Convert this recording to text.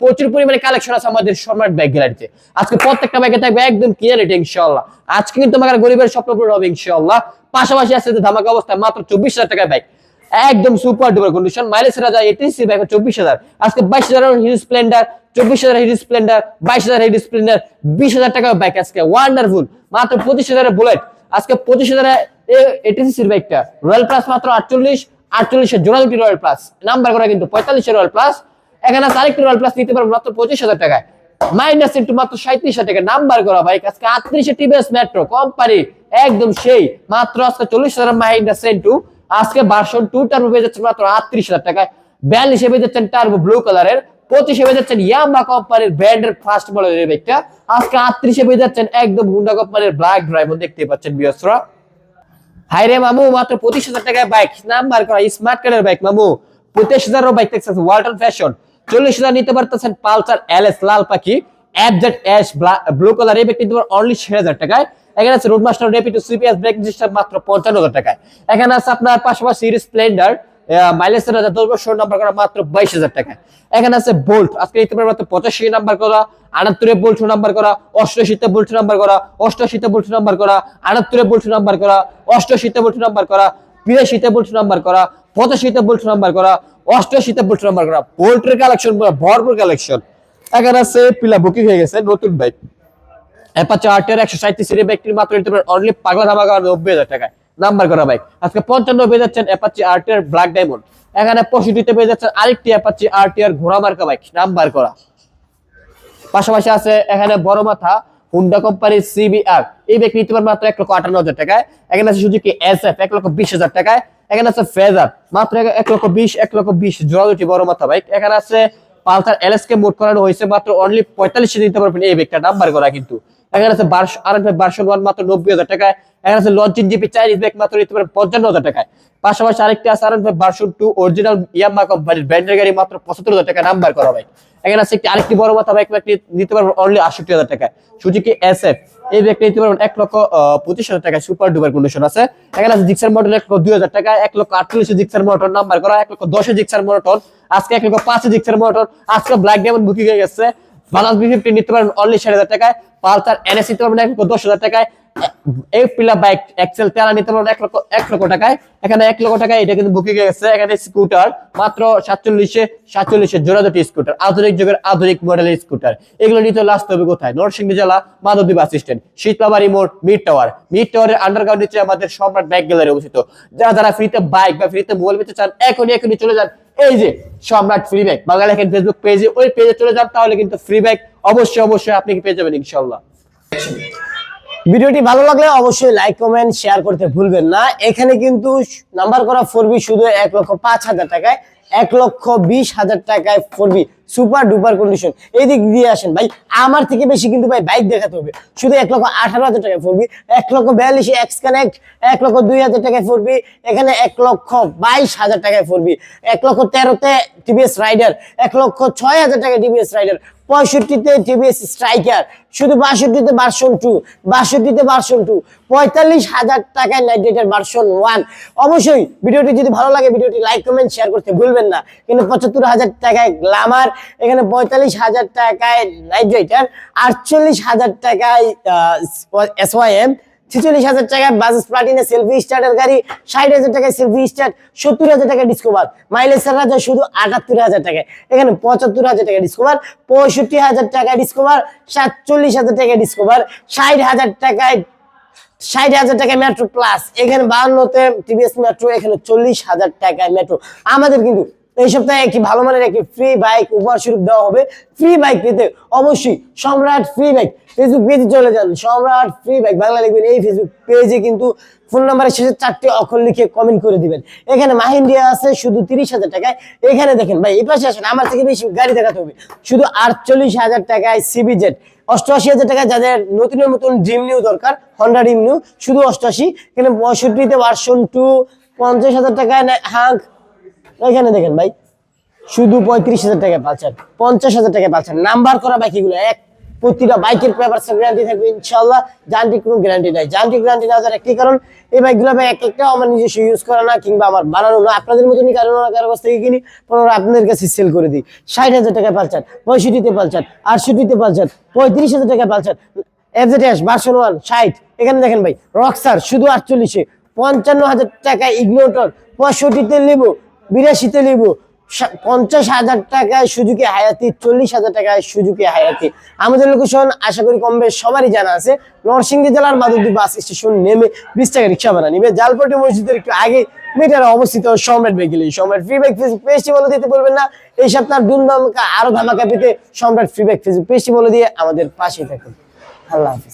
প্রচুর পরিমাণে কালেকশন আছে আমাদের সম্রাট ব্যাগ গ্যালারিতে আজকে প্রত্যেকটা ব্যাগে থাকবে একদম ক্লিয়ারিটি ইনশাআল্লাহ। আজকে কিন্তু আমার গরিবের স্বপ্ন পূরণ হবে, ইনশাআল্লাহ। পাশাপাশি আছে যে ধামাকা অবস্থায় মাত্র চব্বিশ হাজার টাকা ব্যাগ একদম সুপার ডুপার কন্ডিশন মাইলেজ রাজা এটিসি ব্যাগ চব্বিশ হাজার। আজকে বাইশ হাজার হিরো স্প্লেন্ডার চব্বিশ হাজার হিরো স্প্লেন্ডার বাইশ হাজার হিরো স্প্লেন্ডার বিশ হাজার টাকা ব্যাগ আজকে। ওয়ান্ডারফুল মাত্র পঁচিশ হাজারের বুলেট আজকে পঁচিশ হাজার এটিসির ব্যাগটা রয়্যাল প্লাস মাত্র আটচল্লিশ আটচল্লিশের জোড়া দুটি রয়্যাল প্লাস নাম্বার করা কিন্তু পঁয়তাল্লিশের রয়্যাল প্লাস এখানে আছে আরেকটি প্লাস নিতে পারবেন মাত্র পঁচিশ হাজার টাকায়। মাইনাস একটু মাত্র সাঁত্রিশ হাজার টাকা। নাম্বার করা বাইক আজকে আটত্রিশে টিভিএস মেট্রো কোম্পানি একদম সেই। মাত্র আজকে চল্লিশ হাজার মাইনাস সেন্টু আজকে ভার্সন টু টার্বো পেয়ে যাচ্ছেন মাত্র আটত্রিশ হাজার টাকায়। বিয়াল্লিশে পেয়ে যাচ্ছেন টার্বো ব্লু কালারের পঁচিশে পেয়ে যাচ্ছেন ইয়ামা কোম্পানির ব্র্যান্ডের ফার্স্ট মডেলের বাইকটা আজকে আটত্রিশে পেয়ে যাচ্ছেন একদম হুন্ডা কোম্পানির ব্ল্যাক ড্রাইভার দেখতে পাচ্ছেন বিয়সরা হাই রে মামু, মাত্র পঁচিশ হাজার টাকায় বাইক নাম্বার করা স্মার্ট কার্ডের বাইক মামু। পঁচিশ হাজারও বাইক দেখতেছেন ওয়ালটন ফ্যাশন চল্লিশ হাজার নিতে পারতেছেন পালসার লাল পাখি অ্যাশ ব্লু কালার এই ব্যক্তি অনলি হাজার টাকায়। এখানে আছে রোডমাস্টার সিপিএস ব্রেক রেজিস্টার মাত্র পঞ্চান্ন হাজার টাকায়। এখানে আছে আপনার পাশাপাশি স্প্লেন্ডার মাইলেজ দশ নাম্বার করা মাত্র বাইশ হাজার এখানে আছে বোল্ট আজকে নিতে মাত্র পঁচাশি নাম্বার করা, আটাত্তরে বোল্ট নাম্বার করা, অষ্টআশিতে বোল্ট নাম্বার করা, অষ্টআশিতে বোল্ট নাম্বার করা, আটাত্তরে বোল্ট নাম্বার করা, অষ্টআশিতে বোল্ট নাম্বার করা, বিরাশিতে বোল্ট নাম্বার করা পঁচাশিতে বোল্ট নাম্বার করা অষ্টআশিতে বোল্ট নাম্বার করা বোল্টের কালেকশন ভরপুর কালেকশন এখানে আছে পিলা বুকিং হয়ে গেছে, নতুন বাইক একশো মাত্র অনলি নব্বই হাজার নাম্বার করা বাইক আজকে ব্ল্যাক এখানে যাচ্ছেন আরেকটি করা। পাশাপাশি আছে এখানে বড় মাথা হুন্ডা কোম্পানির সিবিআর এই বাইক নিতে পারেন মাত্র এক লক্ষ আটান্ন হাজার টাকায়। এখানে আছে সুজুকি এস এফ এক লক্ষ বিশ হাজার টাকায়। এখানে আছে ফেজার মাত্র এক- লক্ষ বিশ এক লক্ষ বিশ জোড়া দুটি বড় মাথা বাইক এখানে আছে পালসার এলএস কে মোট করানো হয়েছে মাত্র অনলি পঁয়তাল্লিশে দিতে পারবেন এই বাইকটা নাম্বার করা কিন্তু। এখানে আছে বারশো আর বারশন ওয়ান মাত্র নব্বই হাজার টাকায়। এখানে আছে লঞ্চিন জিপি চাইনিজ বাইক মাত্র নিতে পারেন পঞ্চান্ন হাজার টাকায়। পাশাপাশি আরেকটি আছে, আর ভার্সন টু অরিজিনাল ইয়াম্মা কোম্পানির ব্র্যান্ডের গাড়ি মাত্র পঁচাত্তর হাজার টাকা নাম্বার করা বাইক এখানে আছে একটি আরেকটি বড় মাথা বাইক বাইক নিতে পারবেন অনলি আটষট্টি হাজার টাকায়। সুজুকি এস এফ এই ব্যাগটা নিতে পারবেন এক লক্ষ পঁচিশ হাজার টাকায়। সুপার ডুপার কন্ডিশন আছে। এখানে আছে জিক্সার মডেল এক লক্ষ দুই হাজার টাকা এক লক্ষ আটচল্লিশে জিক্সার মোটর নাম্বার করা, এক লক্ষ দশে জিক্সার মোটর আজকে এক লক্ষ পাঁচে জিক্সার মোটর আজকে ব্ল্যাক ডায়মন্ড বুকিং হয়ে গেছে। বাজাজ বি ফিফটি নিতে পারেন অনলি ষাট হাজার টাকায়। পালসার এনএস নিতে পারবেন এক লক্ষ দশ হাজার টাকায়। শীতলাবাড়ি মোড় মিড টাওয়ার মিড টাওয়ারের আন্ডারগ্রাউন্ড নিচে আমাদের সম্রাট ব্যাগ গ্যালারি অবস্থিত। যারা যারা ফ্রিতে বাইক বা ফ্রিতে মোবাইল পেতে চান, এখনই এখনই চলে যান। এই যে সম্রাট ফ্রি ব্যাগ বাংলা ফেসবুক পেজে ওই পেজে চলে যান, তাহলে কিন্তু ফ্রি ব্যাগ অবশ্যই অবশ্যই আপনি পেয়ে যাবেন ইনশাল্লাহ ভিডিওটি ভালো লাগলে অবশ্যই লাইক কমেন্ট শেয়ার করতে ভুলবেন না। এখানে কিন্তু নাম্বার করা ফোরবি শুধু এক লক্ষ পাঁচ হাজার টাকায়, এক লক্ষ বিশ হাজার টাকায় ফোরবি। সুপার ডুপার কন্ডিশন এই দিক দিয়ে আসেন ভাই, আমার থেকে বেশি কিন্তু ভাই বাইক দেখাতে হবে। শুধু এক লক্ষ আঠারো হাজার টাকায় ফোরবি এক লক্ষ বিয়াল্লিশে এক্স কানেক্ট এক লক্ষ দুই হাজার টাকায় ফোরবি এখানে এক লক্ষ বাইশ হাজার টাকায় ফোরবি এক লক্ষ তেরোতে টিভিএস রাইডার এক লক্ষ ছয় হাজার টাকায় টিভিএস রাইডার পঁয়ষট্টিতে টিভিএস স্ট্রাইকার শুধু বাষট্টিতে ভার্সন টু বাষট্টিতে ভার্সন টু পঁয়তাল্লিশ হাজার টাকায় নাইট্রেটের ভার্সন ওয়ান অবশ্যই ভিডিওটি যদি ভালো লাগে, ভিডিওটি লাইক কমেন্ট শেয়ার করতে ভুলবেন না। কিন্তু পঁচাত্তর হাজার টাকায় গ্লামার এখানে পঁয়তাল্লিশ হাজার টাকায় নাইট্রেটার আটচল্লিশ হাজার টাকায় এস ওয়াই এম ছেচল্লিশ হাজার টাকায় বাজাজ প্লাটিনা সেলফি স্টার্টের গাড়ি, ষাট হাজার টাকায় সেলফি স্টার্ট, সত্তর হাজার টাকা ডিসকভার। মাইলেজ রাজা শুধু আটাত্তর হাজার টাকায়। এখানে পঁচাত্তর হাজার টাকা ডিসকভার, পঁয়ষট্টি হাজার টাকায় ডিসকভার, সাতচল্লিশ হাজার টাকায় ডিসকভার, ষাট হাজার টাকায়, ষাট হাজার টাকায় মেট্রো প্লাস। এখানে বাহান্নতে টিভিএস মেট্রো, এখানে চল্লিশ হাজার টাকায় মেট্রো। আমাদের কিন্তু এই সপ্তাহে একটি ভালো মানের একটি ফ্রি বাইক উপহার স্বরূপ দেওয়া হবে। ফ্রি বাইক পেতে অবশ্যই সম্রাট ফ্রি বাইক ফেসবুক পেজে চলে যান। সম্রাট ফ্রি বাইক বাংলা লিখবেন এই ফেসবুক পেজে কিন্তু ফোন নাম্বারের শেষে চারটি অক্ষর লিখে কমেন্ট করে দিবেন। এখানে মাহিন্দিয়া আছে, শুধু তিরিশ হাজার টাকায়। এখানে দেখেন ভাই, এই পাশে আসেন, আমার থেকে বেশি গাড়ি দেখাতে হবে। শুধু আটচল্লিশ হাজার টাকায় সিবি জেড অষ্টআশি হাজার টাকা যাদের নতুন নতুন ড্রিম নিউ দরকার হন্ডা ড্রিম নিউ শুধু অষ্টআশি। এখানে পঁয়ষট্টিতে ভার্সন টু পঞ্চাশ হাজার টাকায় হাঁক এখানে দেখেন ভাই, শুধু পঁয়ত্রিশ হাজার টাকা পাচ্ছেন পঞ্চাশ হাজার টাকা পাচ্ছেন নাম্বার করা বাইক এগুলো এক, প্রতিটা বাইকের পেপার গ্যারান্টি থাকবে ইনশাল্লাহ যান্ত্রিক কোনো গ্যারান্টি নাই। যান্ত্রিক গ্যারান্টি না যার একটি কারণ, এই বাইকগুলো ভাই এক একটা আমার নিজস্ব ইউজ করা না কিংবা আমার বানানো না। আপনাদের মতনই কারণ না, কারও কাছ থেকে কিনি পনেরো আপনাদের কাছে সেল করে দিই। ষাট হাজার টাকায় পালচার পঁয়ষট্টিতে পালচার আটষট্টিতে পালচার পঁয়ত্রিশ হাজার টাকায় পালচার এফজেড ভার্সন ওয়ান ষাট। এখানে দেখেন ভাই রক্সার শুধু আটচল্লিশে। পঞ্চান্ন হাজার টাকা ইগনোটর পঁয়ষট্টিতে লিবো বিরাশিতে সা- পঞ্চাশ হাজার টাকায় সুজুকি হায়াতি, চল্লিশ হাজার টাকায় সুজুকি হায়াতি। আমাদের লোকেশন আশা করি কম বেশ সবারই জানা আছে। নরসিংদী জেলার মাধবদী বাস স্টেশন নেমে বিশ টাকা রিক্সা ভাড়া নিবে। জালপটি মসজিদের একটু আগে মিটারে অবস্থিত সম্রাট বেগিলি সম্রাট ফ্রি ব্যাগ পেজটি বলে দিতে বলবেন না। এই সপ্তাহ দুম ধামাকা আরও ধামাকা পেতে সম্রাট ফ্রি ব্যাগ পেজটি বলে দিয়ে আমাদের পাশে থাকুন। আল্লাহ হাফিজ।